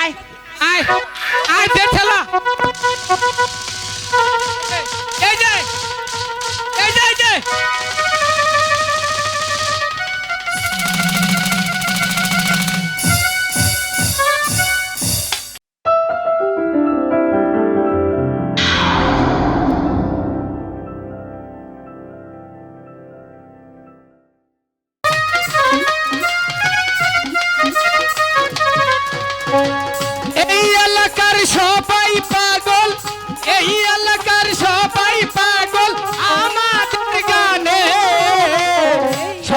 আয় আয় আয় দে ঠেলা।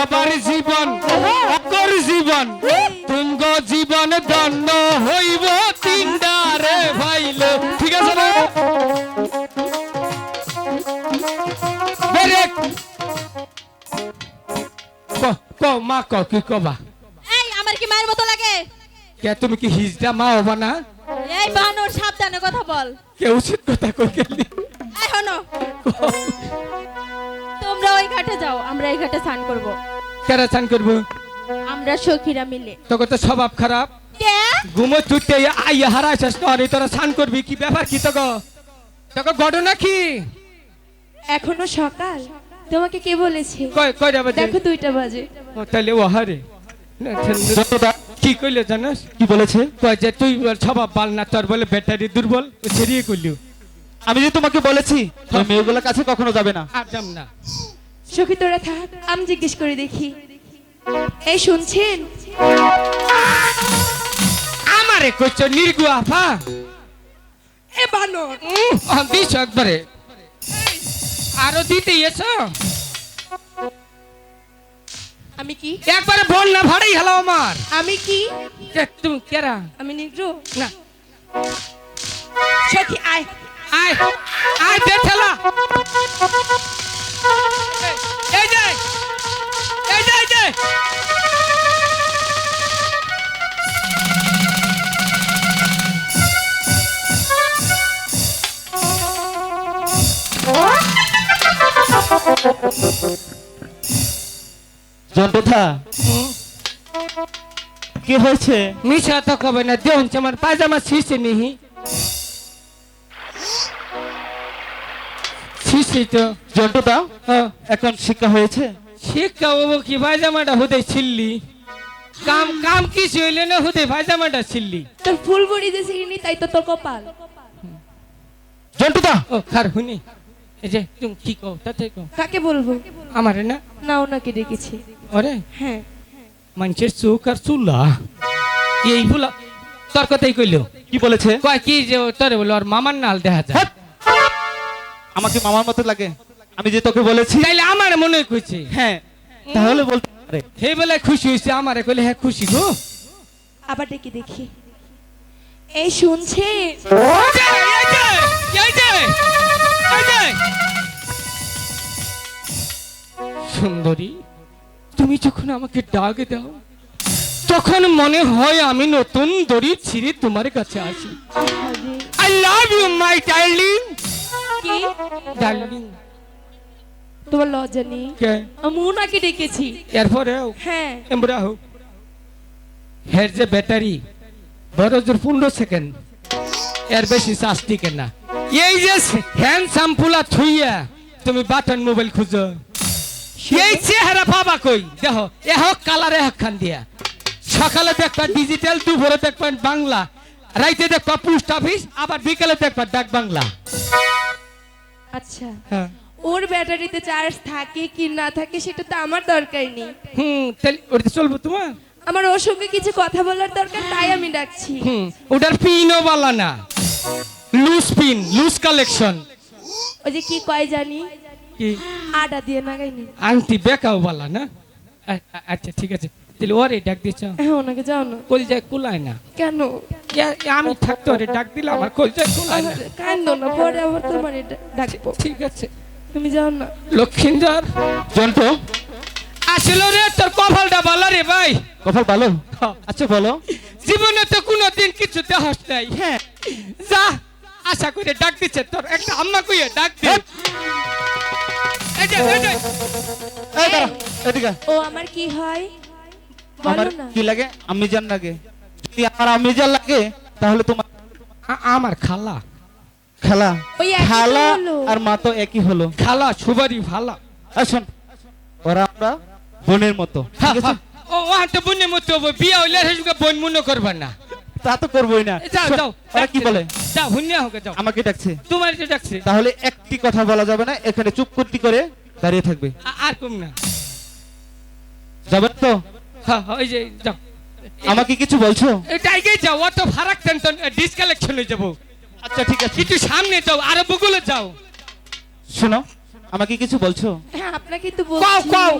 সবার জীবন অকর জীবন। তুঙ্গ জীবন দণ্ড হইব তিনডারে ভাইল ঠিক আছে না মা ক কি কবা? এই আমার কি মায়ের মতো লাগে? কে তুমি কি হিজড়া মা হবা না? এই বানর সাবধানে কথা বল। কে উচিত কথা কই গেলি এই হনো ঘাটে যাও আমরা এই ঘাটে স্নান করব। কেরা চান করব? আমরা সখীরা মিলে। তোকে তো স্বভাব খারাপ। ঘুমো তুইতে আইয়া হারাইছিস নরে তোরা স্নান করবি কি ব্যাপার কি তোকে? তোকে ঘটনা কি এখনও সকাল? তোমাকে কে বলেছে? কই কই রে বাজে? দেখো দুইটা বাজে। ও তাহলে ও হারে। কি কইলে জানাস? কি বলেছে? কই যে তুই স্বভাব বাল না তোর বলে ব্যাটারি দুর্বল ছেড়িয়ে কইলিও আমি যে তোমাকে বলেছি ওই মেয়েগুলোর কাছে কখনো যাবে না। আর না। সখী তোরা থাক আমি জিজ্ঞেস করে দেখি। এই শুনছেন? আমারে কইছ নির্গু আফা এ বানর। দিছ একবারে আরও দিতে এসো। আমি কি? একবারে বল না ভাড়াই হলো আমার। আমি কি? যে তুমি কেরা আমি নিগ্র? না। সখী আয়। আয় আয় দে ঠেলা। জন্টুথা কি হয়েছে? মিশা তো কবে না দেউন আমার পায়জামা ছিঁড়ছে নিহি। ছিঁড়ছি তো জন্টুদা এখন শিক্ষা হয়েছে। শিক্ষা বাবু কি পায়জামাটা হতে ছিললি। কাম কাম কিছু হইলে না হতে পায়জামাটা ছিললি। তোর ফুল বড়ি যে সিগনি তাই তো তোর কপাল। জন্টুদা ও খার হুনি। এই যে তুমি কি কও তাতে কও। কাকে বলব? আমারে না? না ওনাকে ডেকেছি। ওরে? হ্যাঁ। মানুষের চোখ আর চুলা। এই বলা তোর কথাই কইলো। কি বলেছে? কয় কি যে তোরে বলো আর মামার নাল দেখা যায়! আমাকে মামার মতো লাগে। আমি যে তোকে বলেছি। তাইলে আমার মনে কইছে? হ্যাঁ। তাহলে বলতে পারে। হে বেলায় খুশি হয়েছে আমারে কইলে হ্যাঁ খুশি গো। আবার ডেকে দেখি। এই শুনছে। সুন্দরী তুমি যখন আমাকে ডাক দাও তখন মনে হয় আমি নতুন দড়ি ছিঁড়ে তোমার কাছে আসি। I love you my darling কি? ডার্লিং তোমার লজ্জা নেই? কে? আমি ওনাকে ডেকেছি। এরপরেও হ্যাঁ। এমরা হোক। হের যে ব্যাটারি বড় জোর পনেরো সেকেন্ড। এর বেশি শাস্তি কেনা এই যে হ্যান্ড শ্যাম্পুলা থুইয়া তুমি বাটন মোবাইল খুঁজো। এই চেহারা পাবা কই? দেখো এ হোক কালার এ খান দিয়া সকালে দেখবা ডিজিটাল দুপুরে দেখবা বাংলা। রাইতে দেখবা পোস্ট অফিস আবার বিকেলে দেখবা ডাক বাংলা আচ্ছা। হ্যাঁ। ওর ব্যাটারিতে চার্জ থাকে কি না থাকে সেটা তো আমার দরকার নেই। হুম তাহলে ওটা চলবো তোমার? আমার ওর সঙ্গে কিছু কথা বলার দরকার তাই আমি ডাকছি। হুম ওটার পিনও বালা না। লুজ পিন লুজ কালেকশন ওই যে কি কয় জানি? কি? আডা দিয়ে নাগাইনি আংটি বেকাও বালা না? আচ্ছা ঠিক আছে। তাহলে ওরে ডাক দিছ? হ্যাঁ ওনাকে যাও না। কলজায় কুলায় না? কেন? আমি থাকতে ওরে ডাক দিলাম আমার কলজায় কুলায় না। কান্দো না পরে আবার তোমার ডাকবো। ঠিক আছে। তুমি যাও না। লক্ষিন্দর জন্টু আসলে রে তোর কপালটা ভালো রে ভাই। কপাল ভালো? আচ্ছা বলো। জীবনে তো কোনোদিন কিছু দেহস নাই। হ্যাঁ। যা আশা করে ডাক দিচ্ছে তোর। একটা আম্মা কইয়ে ডাক দে। এই যে, এই যে। এই দাঁড়া এদিকে ও আমার কি হয়? আমার কি লাগে? আমি জান লাগে। যদি আমার আমিজার লাগে তাহলে তোমার আমার খালা। খেলা? খালা আর মা তো একই হলো। খালা সুবারি ভালা। আসুন ওরা আমরা বোনের মতো ঠিক আছে? ও ও হাতে মতো বিয়া হইলে সেসবকে বোন মনে করবা না। তা তো করবোই না। যাও যাও ওরা কি বলে? যাও হুন্যা হোক যাও। আমাকে ডাকছে। তোমার যে ডাকছে? তাহলে একটি কথা বলা যাবে না এখানে চুপ করতি করে দাঁড়িয়ে থাকবে। আর কম না। যাবেন তো? হ্যাঁ ওই যে যাও। আমাকে কিছু বলছো? এটাই যাও অত ফারাক টেনশন ডিসকালেকশন যাব। আচ্ছা ঠিক আছে। একটু সামনে যাও আরও বগুলে যাও। শোনো আমাকে কিছু বলছো? হ্যাঁ আপনাকে তো কও বলছি। কও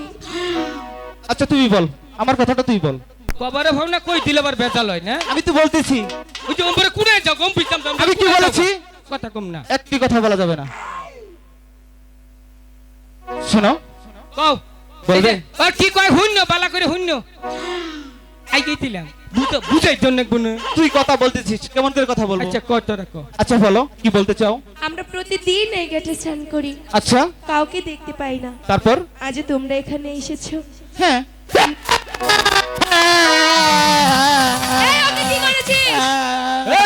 আচ্ছা তুই বল। আমার কথাটা তুই বল। কবারে ভাবনা কই দিলে আবার বেজাল হয় না? আমি তো বলতেছি। ওই যে ওপরে কুড়ে যাও গম পিতাম আমি কি বলেছি? কথা কম না। একটি কথা বলা যাবে না। শোনো। কও। বলবে? এই কি কয় হুন্য বালা করে হুন্য আই গেছিলাম। বুঝাই জন্য তুই কথা বলতেছিস কেমন করে কথা বলব? আচ্ছা আচ্ছা বলো কি বলতে চাও? আমরা প্রতিদিন এই ঘাটে স্নান করি। আচ্ছা। কাউকে দেখতে পাই না। তারপর? আজ তোমরা এখানে এসেছ। হ্যাঁ।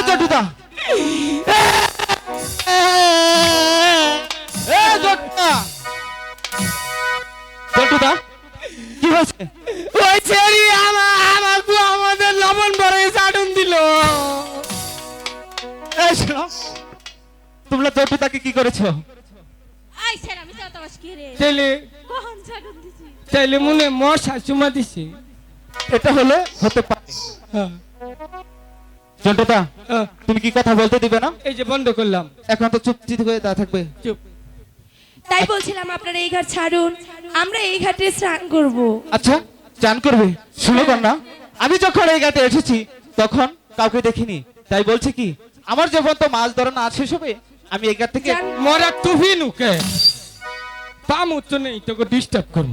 জটুদা। হয়েছে? ওই ছেড়ি আমার আমার গো আমাদের লবণ বড় চাটুন দিল। এই শোনো তোমরা কি করেছ? আই স্যার আমি তো তোমার কি রে? দিছি? তাইলে মনে মশা চুমা দিছে। এটা হলে হতে পারে। হ্যাঁ, জন্টুদা হ্যাঁ। তুমি কি কথা বলতে দিবে না? এই যে বন্ধ করলাম। এখন তো চুপচিত হয়ে দা থাকবে। চুপ। তাই বলছিলাম আপনারা এই ঘাট ছাড়ুন আমরা এই ঘাটে স্নান করব। আচ্ছা চান করবে? শুনো না আমি যখন এই ঘাটে এসেছি তখন কাউকে দেখিনি। তাই বলছে কি আমার যখন তো মাছ ধরা না শেষ হবে আমি এই ঘাট থেকে মরা তুহি নুকে। পামু তো নেই তোকে ডিস্টার্ব করব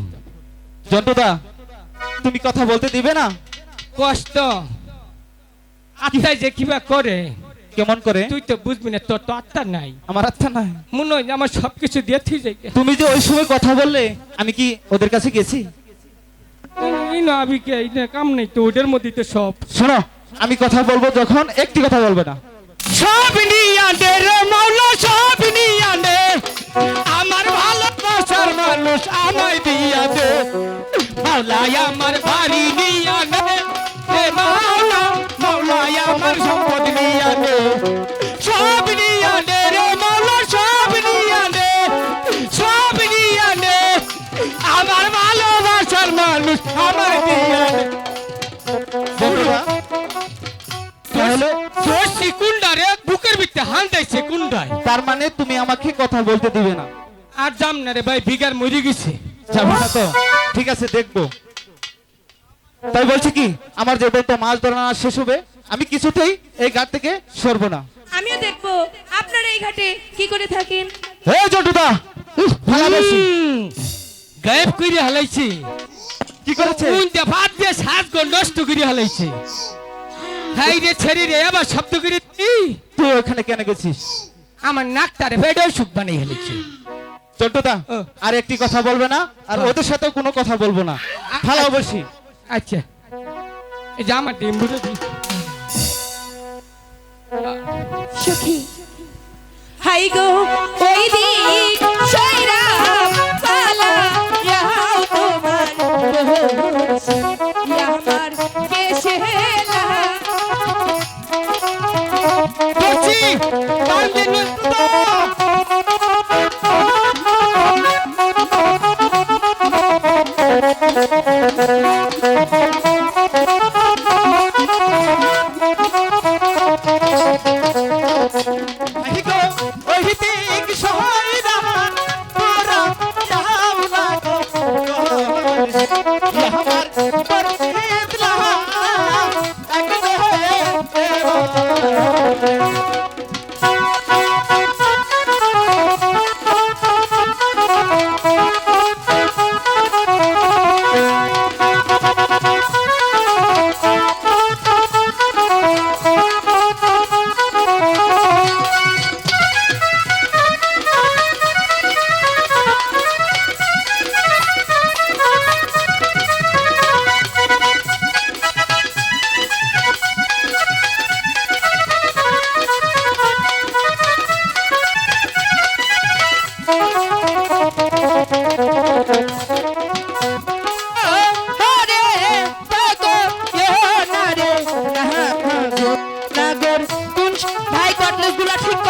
জন্টুদা তুমি কথা বলতে দিবে না? কষ্ট। আত্মায় যে কিবা করে কেমন করে? তুই তো বুঝবি না তোর তো আত্মা নাই। আমার আচ্ছা নাই। মনে হয় আমার সবকিছু দিয়ে থুই যাই তুমি যে ওই সময় কথা বললে আমি কি ওদের কাছে গেছি? এই না আমি কে এই না কাম নেই তো ওদের মধ্যে তো সব। শোনো আমি কথা বলব যখন একটি কথা বলবে না। সব নিয়ে দে রে মাওলা সব নিয়ে দে আমার ভালোবাসার মানুষ আমায় দিয়া দে মাওলাই আমার তাহলে বুকের ভিতরে হান তার মানে তুমি আমাকে কথা বলতে দিবে না। আর যাম না রে ভাই বিগার মরি গেছে। যাবে না তো ঠিক আছে দেখব। তাই বলছি কি আমার যে তো মাছ ধরা না শেষ হবে আমি কিছুতেই এই ঘাট থেকে সরবো না। আমিও দেখব আপনারা এই ঘাটে কি করে থাকেন? হে জটুদা গায়েব করে হালাইছে। কি করেছে? উনটা ভাত দিয়ে সাত গো নষ্ট করে হালাইছে। হাই রে ছেড়ি রে আবার শব্দ করে ই, তুই ওখানে কেন গেছিস? আমার নাকটারে বেডে সুখ বানিয়ে হেলেছে জটুদা ও। আর একটি কথা বলবে না আর ওদের সাথে কোনো কথা বলব না। ফালাও বসি। আচ্ছা। এই যে আমার ডিম বুঝে দি সখী হাই গো ওই দিক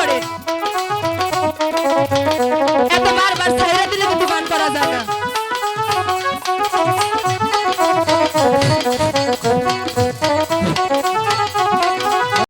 করে